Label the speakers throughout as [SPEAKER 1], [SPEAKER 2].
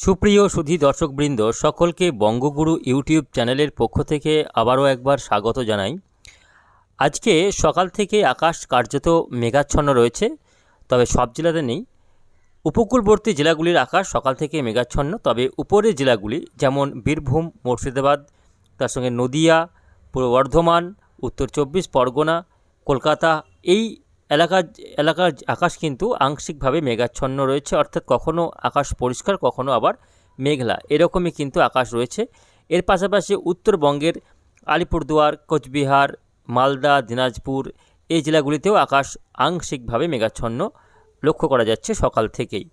[SPEAKER 1] সুপ্রিয় সুধী দর্শকবৃন্দ, সকলকে বঙ্গগুরু ইউটিউব চ্যানেলের পক্ষ থেকে আবারও একবার স্বাগত জানাই। আজকে সকাল থেকে আকাশ কার্যত মেঘাচ্ছন্ন রয়েছে, তবে সব জেলাতে নেই। উপকূলবর্তী জেলাগুলির আকাশ সকাল থেকে মেঘাচ্ছন্ন, তবে উপরের জেলাগুলি যেমন বীরভূম, মুর্শিদাবাদ, তার সঙ্গে নদিয়া, পূর্ব বর্ধমান, উত্তর চব্বিশ, পরগনা, কলকাতা, এই এলাকার এলাকার আকাশ কিন্তু আংশিকভাবে মেঘাচ্ছন্ন রয়েছে, অর্থাৎ কখনো আকাশ পরিষ্কার, কখনো আবার মেঘলা। এরকমই কিন্তু আকাশ রয়েছে। এর পাশাপাশি উত্তরবঙ্গের আলিপুরদুয়ার, কোচবিহার, মালদা, দিনাজপুর, এই জেলাগুলিতেও আকাশ আংশিকভাবে মেঘাচ্ছন্ন লক্ষ্য করা যাচ্ছে সকাল থেকেই।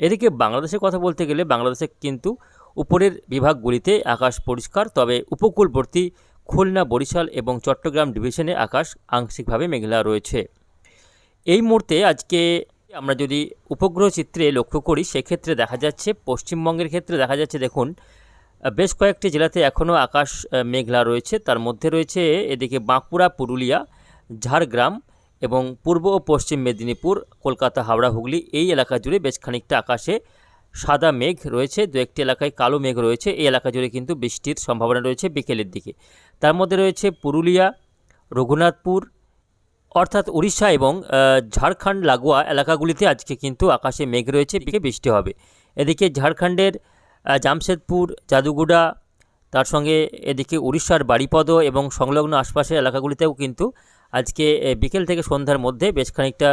[SPEAKER 1] এদিকে বাংলাদেশের কথা বলতে গেলে বাংলাদেশে কিন্তু উপরের বিভাগগুলিতে আকাশ পরিষ্কার, তবে উপকূলবর্তী খুলনা, বরিশাল এবং চট্টগ্রাম ডিভিশনে আকাশ আংশিকভাবে মেঘলা রয়েছে। এই মুহূর্তে আজকে আমরা যদি উপগ্রহ চিত্রে লক্ষ্য করি, সেক্ষেত্রে দেখা যাচ্ছে, পশ্চিমবঙ্গের ক্ষেত্রে দেখা যাচ্ছে, দেখুন বেশ কয়েকটি জেলাতে এখনও আকাশ মেঘলা রয়েছে। তার মধ্যে রয়েছে এদিকে বাঁকুড়া, পুরুলিয়া, ঝাড়গ্রাম এবং পূর্ব ও পশ্চিম মেদিনীপুর, কলকাতা, হাওড়া, হুগলি এই এলাকা জুড়ে বেশ খানিকটা আকাশে সাদা মেঘ রয়েছে। দু একটি এলাকায় কালো মেঘ রয়েছে। এই এলাকা জুড়ে কিন্তু বৃষ্টির সম্ভাবনা রয়েছে বিকেলের দিকে। তার মধ্যে রয়েছে পুরুলিয়া, রঘুনাথপুর অর্থাৎ উড়িষ্যা এবং ঝাড়খণ্ড লাগোয়া এলাকাগুলিতে আজকে কিন্তু আকাশে মেঘ রয়েছে বিকে বৃষ্টি হবে। এদিকে ঝাড়খণ্ডের জামশেদপুর, জাদুগুড়া, তার সঙ্গে এদিকে উড়িষ্যার বাড়িপদ এবং সংলগ্ন আশপাশের এলাকাগুলিতেও কিন্তু আজকে বিকেল থেকে সন্ধ্যার মধ্যে বেশ খানিকটা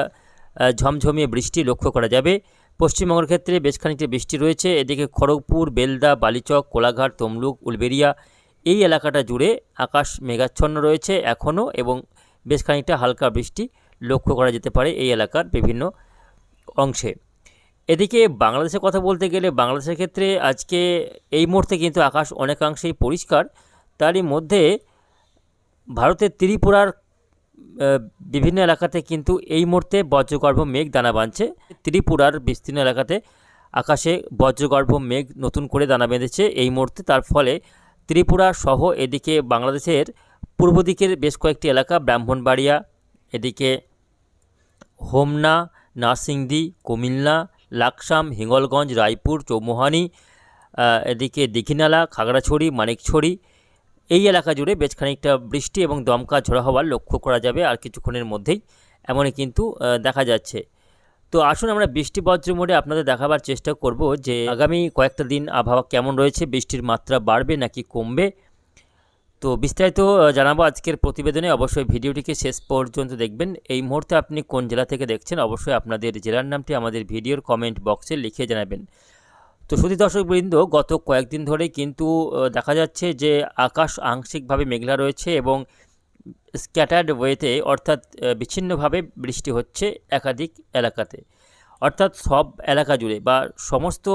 [SPEAKER 1] ঝমঝমিয়ে বৃষ্টি লক্ষ্য করা যাবে। পশ্চিমবঙ্গের ক্ষেত্রে বেশ খানিকটা বৃষ্টি রয়েছে। এদিকে খড়গপুর, বেলদা, বালিচক, কোলাঘাট, তমলুক উলবেরিয়া এই এলাকাটা জুড়ে আকাশ মেঘাচ্ছন্ন রয়েছে এখনও এবং বেশ খানিকটা হালকা বৃষ্টি লক্ষ্য করা যেতে পারে এই এলাকার বিভিন্ন অংশে। এদিকে বাংলাদেশের কথা বলতে গেলে বাংলাদেশের ক্ষেত্রে আজকে এই মুহূর্তে কিন্তু আকাশ অনেকাংশেই পরিষ্কার। তারই মধ্যে ভারতের ত্রিপুরার বিভিন্ন এলাকাতে কিন্তু এই মুহূর্তে বজ্রগর্ভ মেঘ দানা বাঁধছে। ত্রিপুরার বিস্তীর্ণ এলাকাতে আকাশে বজ্রগর্ভ মেঘ নতুন করে দানা বেঁধেছে এই মুহূর্তে। তার ফলে ত্রিপুরা সহ এদিকে বাংলাদেশের পূর্ব দিকের বেশ কয়েকটি এলাকা, ব্রাহ্মণবাড়িয়া, এদিকে হোমনা নারসিংদী কুমিল্লা, লাকসাম, হিঙ্গলগঞ্জ, রায়পুর, চৌমোহানি এদিকে দীঘিনালা, খাগড়াছড়ি, মানিকছড়ি, এই এলাকা জুড়ে বেশ খানিকটা বৃষ্টি এবং দমকা ঝোড়ো হওয়ার লক্ষ্য করা যাবে আর কিছুক্ষণের মধ্যেই, এমনই কিন্তু দেখা যাচ্ছে। তো আসুন আমরা বৃষ্টি বজ্র মোডে আপনাদের দেখাবার চেষ্টা করব যে আগামী কয়েকটা দিন আবহাওয়া কেমন রয়েছে, বৃষ্টির মাত্রা বাড়বে নাকি কমবে তো বিস্তারিত জানাব আজকের প্রতিবেদনে। অবশ্যই ভিডিওটিকে শেষ পর্যন্ত দেখবেন। এই মুহূর্তে আপনি কোন জেলা থেকে দেখছেন, অবশ্যই আপনাদের জেলার নামটি আমাদের ভিডিওর কমেন্ট বক্সে লিখে জানাবেন। তো শুধু দর্শকবৃন্দ, গত কয়েকদিন ধরেই কিন্তু দেখা যাচ্ছে যে আকাশ আংশিকভাবে মেঘলা রয়েছে এবং স্ক্যাটার্ড ওয়েতে অর্থাৎ বিচ্ছিন্নভাবে বৃষ্টি হচ্ছে একাধিক এলাকাতে। অর্থাৎ সব এলাকা জুড়ে বা সমস্ত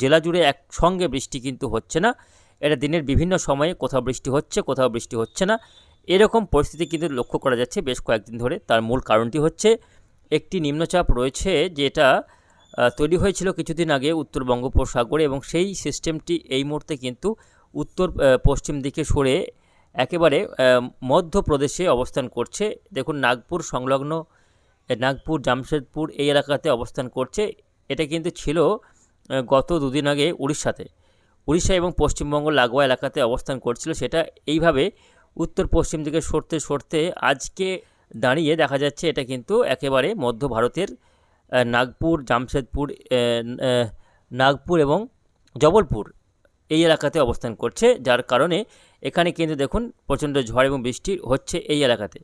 [SPEAKER 1] জেলা জুড়ে একসঙ্গে বৃষ্টি কিন্তু হচ্ছে না। এটা দিনের বিভিন্ন সময়ে কোথাও বৃষ্টি হচ্ছে, কোথাও বৃষ্টি হচ্ছে না। এরকম পরিস্থিতি কিন্তু লক্ষ্য করা যাচ্ছে বেশ কয়েকদিন ধরে। তার মূল কারণটি হচ্ছে একটি নিম্নচাপ রয়েছে যেটা তৈরি হয়েছিল কিছুদিন আগে উত্তর বঙ্গোপসাগরে এবং সেই সিস্টেমটি এই মুহূর্তে কিন্তু উত্তর পশ্চিম দিকে সরে একেবারে মধ্যপ্রদেশে অবস্থান করছে। দেখুন, নাগপুর সংলগ্ন নাগপুর, জামশেদপুর এই এলাকাতে অবস্থান করছে। এটা কিন্তু ছিল গত দুদিন আগে উড়িষ্যাতে। উড়িষ্যা এবং পশ্চিমবঙ্গ লাগোয়া এলাকাতে অবস্থান করছিল। সেটা এইভাবে উত্তর পশ্চিম দিকে সরতে সরতে আজকে দাঁড়িয়ে দেখা যাচ্ছে, এটা কিন্তু একেবারে মধ্য ভারতের নাগপুর, জামশেদপুর নাগপুর এবং জবলপুর এই এলাকাতে অবস্থান করছে। যার কারণে এখানে কিন্তু দেখুন প্রচণ্ড ঝড় এবং বৃষ্টি হচ্ছে এই এলাকাতে।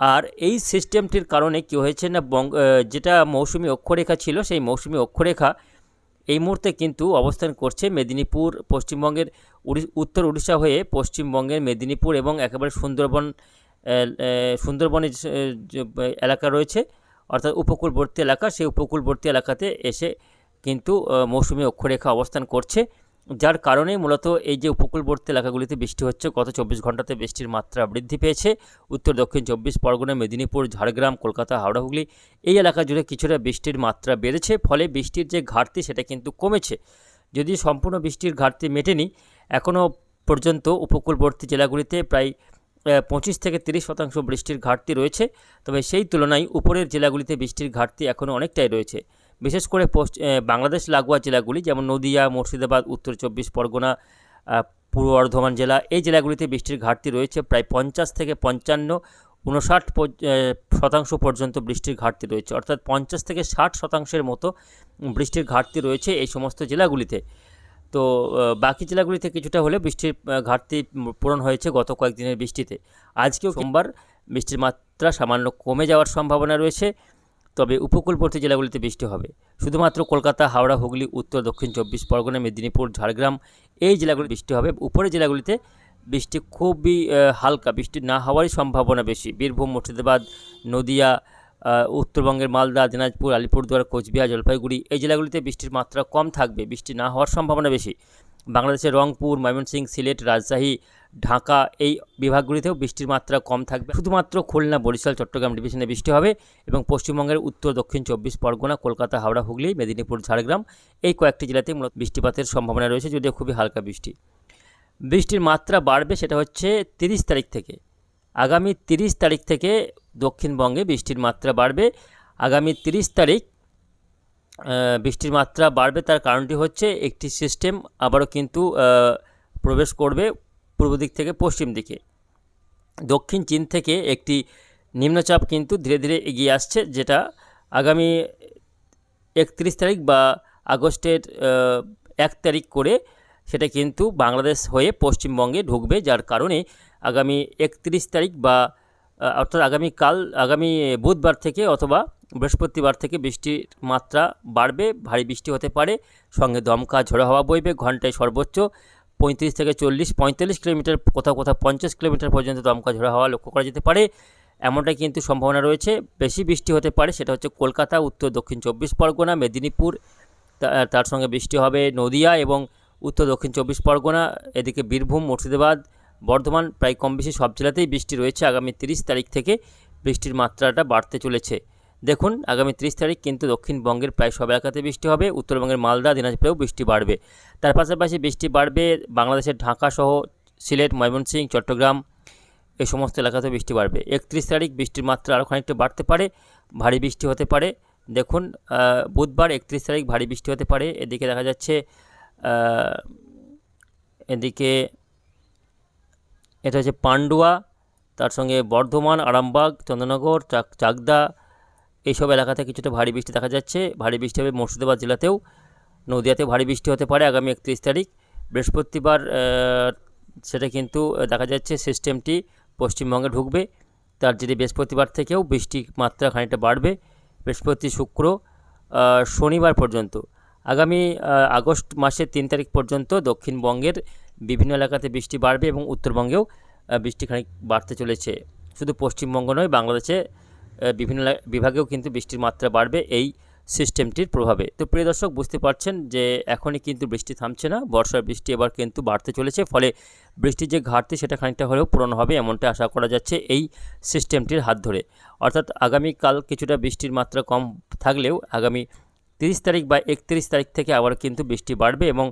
[SPEAKER 1] আর এই সিস্টেমটির কারণে কী হয়েছে না, বঙ্গ যেটা মৌসুমি অক্ষরেখা ছিল, সেই মৌসুমি অক্ষরেখা এই মুহূর্তে কিন্তু অবস্থান করছে মেদিনীপুর, পশ্চিমবঙ্গের উত্তর উড়িষ্যা হয়ে পশ্চিমবঙ্গের মেদিনীপুর এবং একেবারে সুন্দরবন সুন্দরবনের এলাকা রয়েছে, অর্থাৎ উপকূলবর্তী এলাকা, সেই উপকূলবর্তী এলাকাতে এসে কিন্তু মৌসুমি অক্ষরেখা অবস্থান করছে। যার কারণে মূলত এই যে উপকূলবর্তী এলাকাগুলিতে বৃষ্টি হচ্ছে, গত চব্বিশ ঘন্টাতে বৃষ্টির মাত্রা বৃদ্ধি পেয়েছে। উত্তর, দক্ষিণ চব্বিশ পরগনা, মেদিনীপুর, ঝাড়গ্রাম, কলকাতা, হাওড়া, হুগলি এই এলাকা জুড়ে কিছুটা বৃষ্টির মাত্রা বেড়েছে, ফলে বৃষ্টির যে ঘাটতি সেটা কিন্তু কমেছে। যদি সম্পূর্ণ বৃষ্টির ঘাটতি মেটেনি এখনও পর্যন্ত উপকূলবর্তী জেলাগুলিতে প্রায় পঁচিশ থেকে তিরিশ শতাংশ বৃষ্টির ঘাটতি রয়েছে। তবে সেই তুলনায় উপরের জেলাগুলিতে বৃষ্টির ঘাটতি এখনও অনেকটাই রয়েছে। বিশেষ করে বাংলাদেশ লাগোয়া জেলাগুলি যেমন নদিয়া মুর্শিদাবাদ উত্তর চব্বিশ পরগনা পূর্ব বর্ধমান জেলা এই জেলাগুলিতে বৃষ্টির ঘাটতি রয়েছে। প্রায় পঞ্চাশ থেকে পঞ্চান্ন উনষাট শতাংশ পর্যন্ত বৃষ্টির ঘাটতি রয়েছে। অর্থাৎ পঞ্চাশ থেকে ষাট শতাংশের মতো বৃষ্টির ঘাটতি রয়েছে এই সমস্ত জেলাগুলিতে। তো বাকি জেলাগুলিতে কিছুটা হলে বৃষ্টির ঘাটতি পূরণ হয়েছে গত কয়েকদিনের বৃষ্টিতে। আজকেও সোমবার বৃষ্টির মাত্রা সামান্য কমে যাওয়ার সম্ভাবনা রয়েছে। তবে উপকূলবর্তী জেলাগুলিতে বৃষ্টি হবে। শুধুমাত্র কলকাতা, হাওড়া, হুগলি, উত্তর, দক্ষিণ চব্বিশ পরগনা, মেদিনীপুর, ঝাড়গ্রাম এই জেলাগুলি বৃষ্টি হবে। উপরের জেলাগুলিতে বৃষ্টি খুবই হালকা। বৃষ্টি না হওয়ারই সম্ভাবনা বেশি। বীরভূম, মুর্শিদাবাদ, নদিয়া উত্তরবঙ্গের মালদা, দিনাজপুর, আলিপুরদুয়ার, কোচবিহার, জলপাইগুড়ি এই জেলাগুলিতে বৃষ্টির মাত্রা কম থাকবে। বৃষ্টি না হওয়ার সম্ভাবনা বেশি। বাংলাদেশের রংপুর ময়মনসিংহ সিলেট, রাজশাহী, ঢাকা এই বিভাগগুলিতেও বৃষ্টির মাত্রা কম থাকবে। শুধুমাত্র খুলনা, বরিশাল, চট্টগ্রাম ডিভিশনে বৃষ্টি হবে এবং পশ্চিমবঙ্গের উত্তর, দক্ষিণ চব্বিশ পরগনা, কলকাতা, হাওড়া, হুগলি, মেদিনীপুর, ঝাড়গ্রাম এই কয়েকটি জেলাতে মূলত বৃষ্টিপাতের সম্ভাবনা রয়েছে, যদিও খুবই হালকা বৃষ্টি। বৃষ্টির মাত্রা বাড়বে সেটা হচ্ছে তিরিশ তারিখ থেকে। আগামী তিরিশ তারিখ থেকে দক্ষিণবঙ্গে বৃষ্টির মাত্রা বাড়বে। আগামী তিরিশ তারিখ বৃষ্টির মাত্রা বাড়বে তার কারণটি হচ্ছে একটি সিস্টেম আবারও কিন্তু প্রবেশ করবে পূর্ব দিক থেকে পশ্চিম দিকে। দক্ষিণ চীন থেকে একটি নিম্নচাপ কিন্তু ধীরে ধীরে এগিয়ে আসছে, যেটা আগামী একত্রিশ তারিখ বা আগস্টের এক তারিখ করে সেটা কিন্তু বাংলাদেশ হয়ে পশ্চিমবঙ্গে ঢুকবে, যার কারণে আগামী একত্রিশ তারিখ বা অর্থাৎ আগামীকাল আগামী বুধবার থেকে অথবা বৃহস্পতিবার থেকে বৃষ্টির মাত্রা বাড়বে, ভারী বৃষ্টি হতে পারে, সঙ্গে দমকা ঝোড়ো হাওয়া বইবে, ঘন্টায় সর্বোচ্চ পঁয়ত্রিশ থেকে চল্লিশ, পঁয়তাল্লিশ কিলোমিটার, কোথাও কোথাও পঞ্চাশ কিলোমিটার পর্যন্ত দমকা ঝোড়ো হাওয়া লক্ষ্য করা যেতে পারে। এমনটাই কিন্তু সম্ভাবনা রয়েছে, বেশি বৃষ্টি হতে পারে, সেটা হচ্ছে কলকাতা, উত্তর দক্ষিণ চব্বিশ পরগনা, মেদিনীপুর তার সঙ্গে বৃষ্টি হবে নদিয়া এবং উত্তর দক্ষিণ চব্বিশ পরগনা, এদিকে বীরভূম, মুর্শিদাবাদ বর্ধমান প্রায় কম বেশি সব জেলাতেই বৃষ্টি রয়েছে। আগামী তিরিশ তারিখ থেকে বৃষ্টির মাত্রাটা বাড়তে চলেছে। দেখুন, আগামী তিরিশ তারিখ কিন্তু দক্ষিণবঙ্গের প্রায় সব এলাকাতে বৃষ্টি হবে, উত্তরবঙ্গের মালদা, দিনাজপুরেও বৃষ্টি বাড়বে। তার পাশাপাশি বৃষ্টি বাড়বে বাংলাদেশের ঢাকা সহ সিলেট, ময়মনসিংহ, চট্টগ্রাম এই সমস্ত এলাকাতেও বৃষ্টি বাড়বে। একত্রিশ তারিখ বৃষ্টির মাত্রা আরও খানিকটা বাড়তে পারে, ভারী বৃষ্টি হতে পারে। দেখুন বুধবার একত্রিশ তারিখ ভারী বৃষ্টি হতে পারে। এদিকে দেখা যাচ্ছে এদিকে এটা হচ্ছে পান্ডুয়া, তার সঙ্গে বর্ধমান, আরামবাগ, চন্দ্রনগর, চাক, চাকদা, এইসব এলাকাতে কিছুটা ভারী বৃষ্টি দেখা যাচ্ছে। ভারী বৃষ্টি হবে মুর্শিদাবাদ জেলাতেও। নদিয়াতে ভারী বৃষ্টি হতে পারে আগামী একত্রিশ তারিখ। বৃহস্পতিবার সেটা কিন্তু দেখা যাচ্ছে সিস্টেমটি পশ্চিমবঙ্গে ঢুকবে। তার যদি বৃহস্পতিবার থেকেও বৃষ্টির মাত্রা খানিকটা বাড়বে, বৃহস্পতি শুক্র শনিবার পর্যন্ত। আগামী আগস্ট মাসের তিন তারিখ পর্যন্ত দক্ষিণবঙ্গের বিভিন্ন এলাকাতে বৃষ্টি বাড়বে এবং উত্তরবঙ্গেও বৃষ্টি খানিক বাড়তে চলেছে। শুধু পশ্চিমবঙ্গ নয়, বাংলাদেশে বিভিন্ন বিভাগেও কিন্তু বৃষ্টির মাত্রা বাড়বে এই সিস্টেমটির প্রভাবে। তো প্রিয় দর্শক, বুঝতে পারছেন যে এখনই কিন্তু বৃষ্টি থামছে না, বর্ষার বৃষ্টি এবার কিন্তু বাড়তে চলেছে, ফলে বৃষ্টির যে ঘাটতি সেটা খানিকটা হলেও পূরণ হবে এমনটা আশা করা যাচ্ছে এই সিস্টেমটির হাত ধরে। অর্থাৎ আগামীকাল কিছুটা বৃষ্টির মাত্রা কম থাকলেও আগামী তিরিশ তারিখ বা একত্রিশ তারিখ থেকে আবার কিন্তু বৃষ্টি বাড়বে এবং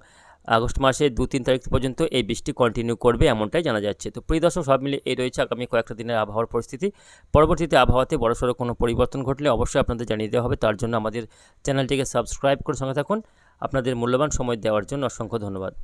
[SPEAKER 1] আগস্ট মাসে দু তিন তারিখ পর্যন্ত এই বৃষ্টি কন্টিনিউ করবে এমনটাই জানা যাচ্ছে। তো প্রিয় দর্শক, সব মিলে এই রয়েছে আগামী কয়েকটা দিনের আবহাওয়ার পরিস্থিতি। পরবর্তীতে আবহাওয়াতে বড়সড় কোনো পরিবর্তন ঘটলে অবশ্যই আপনাদের জানিয়ে দেওয়া হবে। তার জন্য আমাদের চ্যানেলটিকে সাবস্ক্রাইব করে সঙ্গে থাকুন। আপনাদের মূল্যবান সময় দেওয়ার জন্য অসংখ্য ধন্যবাদ।